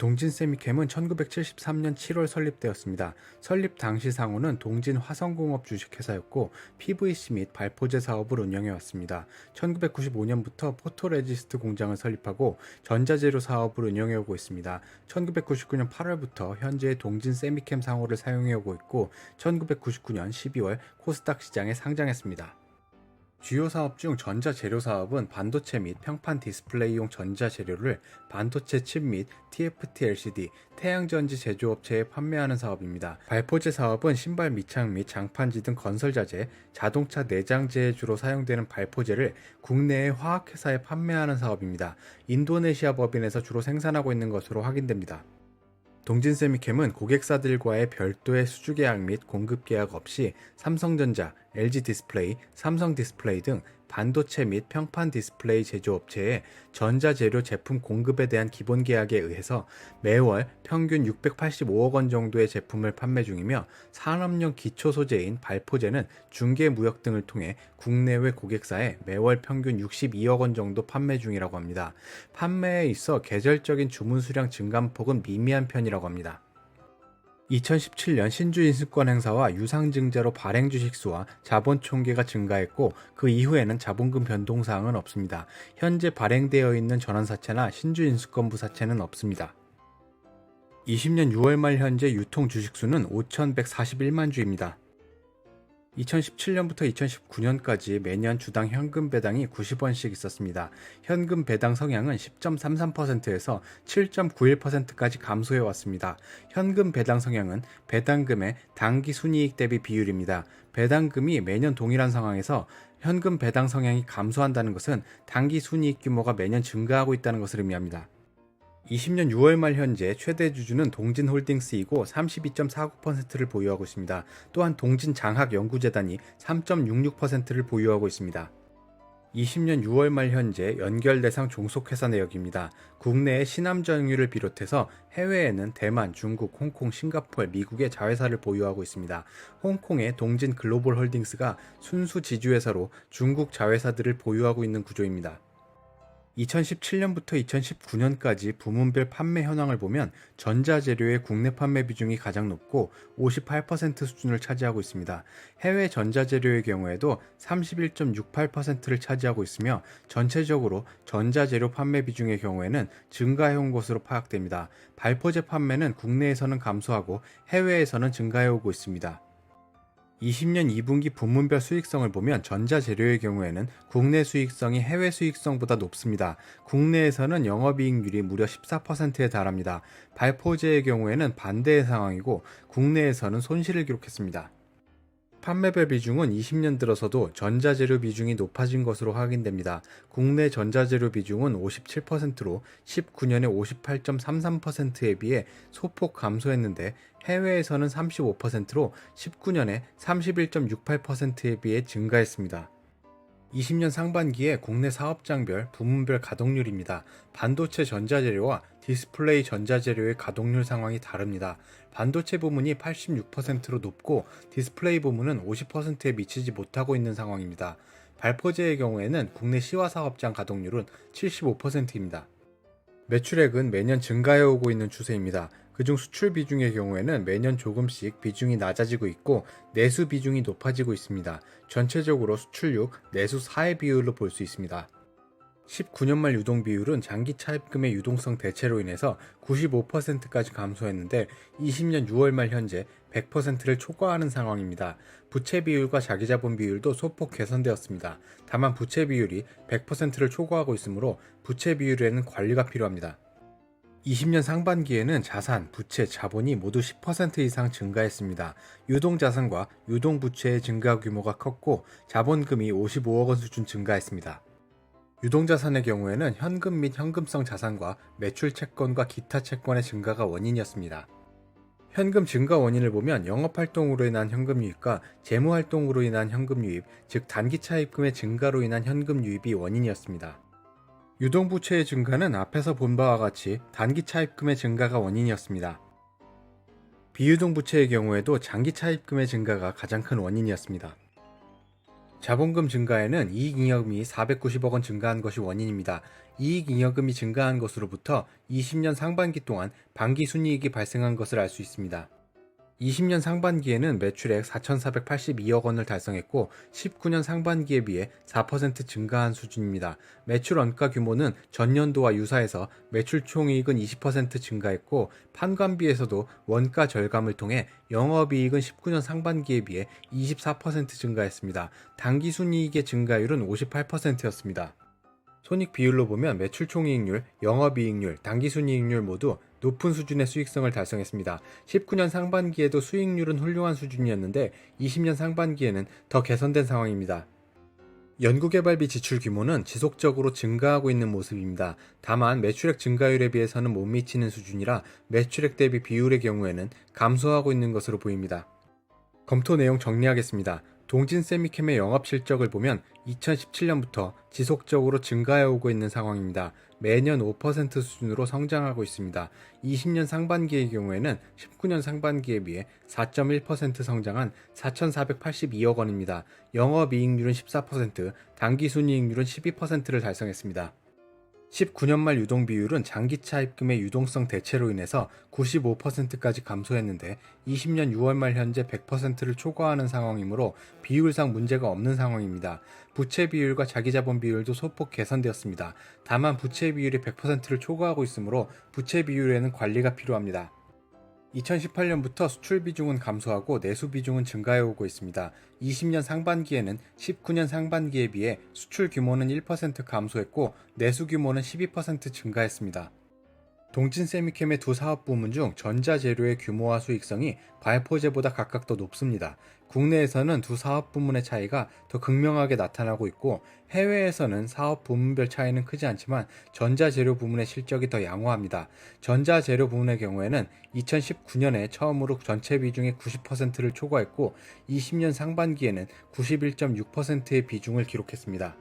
동진 세미캠은 1973년 7월 설립되었습니다. 설립 당시 상호는 동진 화성공업 주식회사였고 PVC 및 발포제 사업을 운영해왔습니다. 1995년부터 포토레지스트 공장을 설립하고 전자재료 사업을 운영해오고 있습니다. 1999년 8월부터 현재 동진 세미캠 상호를 사용해오고 있고 1999년 12월 코스닥 시장에 상장했습니다. 주요 사업 중 전자재료 사업은 반도체 및 평판 디스플레이용 전자재료를 반도체 칩 및 TFT LCD, 태양전지 제조업체에 판매하는 사업입니다. 발포제 사업은 신발 밑창 및 장판지 등 건설자재, 자동차 내장재에 주로 사용되는 발포제를 국내의 화학회사에 판매하는 사업입니다. 인도네시아 법인에서 주로 생산하고 있는 것으로 확인됩니다. 동진세미캠은 고객사들과의 별도의 수주 계약 및 공급 계약 없이 삼성전자, LG 디스플레이, 삼성 디스플레이 등 반도체 및 평판 디스플레이 제조업체에 전자재료 제품 공급에 대한 기본 계약에 의해서 매월 평균 685억 원 정도의 제품을 판매 중이며 산업용 기초 소재인 발포제는 중개 무역 등을 통해 국내외 고객사에 매월 평균 62억 원 정도 판매 중이라고 합니다. 판매에 있어 계절적인 주문 수량 증감폭은 미미한 편이라고 합니다. 2017년 신주 인수권 행사와 유상증자로 발행 주식수와 자본 총계가 증가했고 그 이후에는 자본금 변동 사항은 없습니다. 현재 발행되어 있는 전환사채나 신주 인수권부 사채는 없습니다. 20년 6월 말 현재 유통 주식수는 5,141만 주입니다. 2017년부터 2019년까지 매년 주당 현금 배당이 90원씩 있었습니다. 현금 배당 성향은 10.33%에서 7.91%까지 감소해 왔습니다. 현금 배당 성향은 배당금의 당기 순이익 대비 비율입니다. 배당금이 매년 동일한 상황에서 현금 배당 성향이 감소한다는 것은 당기 순이익 규모가 매년 증가하고 있다는 것을 의미합니다. 20년 6월 말 현재 최대 주주는 동진홀딩스이고 32.49%를 보유하고 있습니다. 또한 동진장학연구재단이 3.66%를 보유하고 있습니다. 20년 6월 말 현재 연결 대상 종속회사 내역입니다. 국내의 신함정유를 비롯해서 해외에는 대만, 중국, 홍콩, 싱가포르, 미국의 자회사를 보유하고 있습니다. 홍콩의 동진 글로벌 홀딩스가 순수 지주회사로 중국 자회사들을 보유하고 있는 구조입니다. 2017년부터 2019년까지 부문별 판매 현황을 보면 전자재료의 국내 판매 비중이 가장 높고 58% 수준을 차지하고 있습니다. 해외 전자재료의 경우에도 31.68%를 차지하고 있으며 전체적으로 전자재료 판매 비중의 경우에는 증가해온 것으로 파악됩니다. 발포제 판매는 국내에서는 감소하고 해외에서는 증가해오고 있습니다. 20년 2분기 부문별 수익성을 보면 전자재료의 경우에는 국내 수익성이 해외 수익성보다 높습니다. 국내에서는 영업이익률이 무려 14%에 달합니다. 발포제의 경우에는 반대의 상황이고 국내에서는 손실을 기록했습니다. 판매별 비중은 20년 들어서도 전자재료 비중이 높아진 것으로 확인됩니다. 국내 전자재료 비중은 57%로 19년에 58.33%에 비해 소폭 감소했는데 해외에서는 35%로 19년에 31.68%에 비해 증가했습니다. 20년 상반기에 국내 사업장별 부문별 가동률입니다. 반도체 전자재료와 디스플레이 전자재료의 가동률 상황이 다릅니다. 반도체 부문이 86%로 높고 디스플레이 부문은 50%에 미치지 못하고 있는 상황입니다. 발포제의 경우에는 국내 시화 사업장 가동률은 75%입니다. 매출액은 매년 증가해 오고 있는 추세입니다. 그중 수출 비중의 경우에는 매년 조금씩 비중이 낮아지고 있고 내수 비중이 높아지고 있습니다. 전체적으로 수출육, 내수 사의 비율로 볼 수 있습니다. 19년 말 유동 비율은 장기 차입금의 유동성 대체로 인해서 95%까지 감소했는데 20년 6월 말 현재 100%를 초과하는 상황입니다. 부채 비율과 자기자본 비율도 소폭 개선되었습니다. 다만 부채 비율이 100%를 초과하고 있으므로 부채 비율에는 관리가 필요합니다. 20년 상반기에는 자산, 부채, 자본이 모두 10% 이상 증가했습니다. 유동 자산과 유동 부채의 증가 규모가 컸고 자본금이 55억 원 수준 증가했습니다. 유동 자산의 경우에는 현금 및 현금성 자산과 매출 채권과 기타 채권의 증가가 원인이었습니다. 현금 증가 원인을 보면 영업활동으로 인한 현금 유입과 재무활동으로 인한 현금 유입, 즉 단기 차입금의 증가로 인한 현금 유입이 원인이었습니다. 유동부채의 증가는 앞에서 본 바와 같이 단기 차입금의 증가가 원인이었습니다. 비유동부채의 경우에도 장기 차입금의 증가가 가장 큰 원인이었습니다. 자본금 증가에는 이익잉여금이 490억 원 증가한 것이 원인입니다. 이익잉여금이 증가한 것으로부터 20년 상반기 동안 반기 순이익이 발생한 것을 알 수 있습니다. 20년 상반기에는 매출액 4,482억 원을 달성했고 19년 상반기에 비해 4% 증가한 수준입니다. 매출 원가 규모는 전년도와 유사해서 매출 총이익은 20% 증가했고 판관비에서도 원가 절감을 통해 영업이익은 19년 상반기에 비해 24% 증가했습니다. 당기순이익의 증가율은 58%였습니다. 손익 비율로 보면 매출 총이익률, 영업이익률, 당기순이익률 모두 높은 수준의 수익성을 달성했습니다. 19년 상반기에도 수익률은 훌륭한 수준이었는데 20년 상반기에는 더 개선된 상황입니다. 연구개발비 지출 규모는 지속적으로 증가하고 있는 모습입니다. 다만 매출액 증가율에 비해서는 못 미치는 수준이라 매출액 대비 비율의 경우에는 감소하고 있는 것으로 보입니다. 검토 내용 정리하겠습니다. 동진 세미캠의 영업 실적을 보면 2017년부터 지속적으로 증가해 오고 있는 상황입니다. 매년 5% 수준으로 성장하고 있습니다. 20년 상반기의 경우에는 19년 상반기에 비해 4.1% 성장한 4,482억 원입니다. 영업이익률은 14%, 당기순이익률은 12%를 달성했습니다. 19년 말 유동 비율은 장기차 입금의 유동성 대체로 인해서 95%까지 감소했는데 20년 6월 말 현재 100%를 초과하는 상황이므로 비율상 문제가 없는 상황입니다. 부채 비율과 자기자본 비율도 소폭 개선되었습니다. 다만 부채 비율이 100%를 초과하고 있으므로 부채 비율에는 관리가 필요합니다. 2018년부터 수출 비중은 감소하고 내수 비중은 증가해 오고 있습니다. 20년 상반기에는 19년 상반기에 비해 수출 규모는 1% 감소했고 내수 규모는 12% 증가했습니다. 동진 세미캠의 두 사업 부문 중 전자재료의 규모와 수익성이 발포제보다 각각 더 높습니다. 국내에서는 두 사업 부문의 차이가 더 극명하게 나타나고 있고 해외에서는 사업 부문별 차이는 크지 않지만 전자재료 부문의 실적이 더 양호합니다. 전자재료 부문의 경우에는 2019년에 처음으로 전체 비중의 90%를 초과했고 20년 상반기에는 91.6%의 비중을 기록했습니다.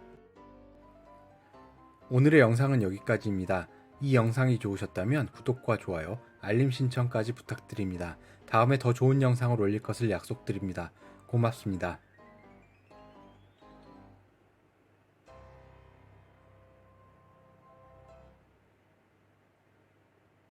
오늘의 영상은 여기까지입니다. 이 영상이 좋으셨다면 구독과 좋아요, 알림 신청까지 부탁드립니다. 다음에 더 좋은 영상을 올릴 것을 약속드립니다. 고맙습니다.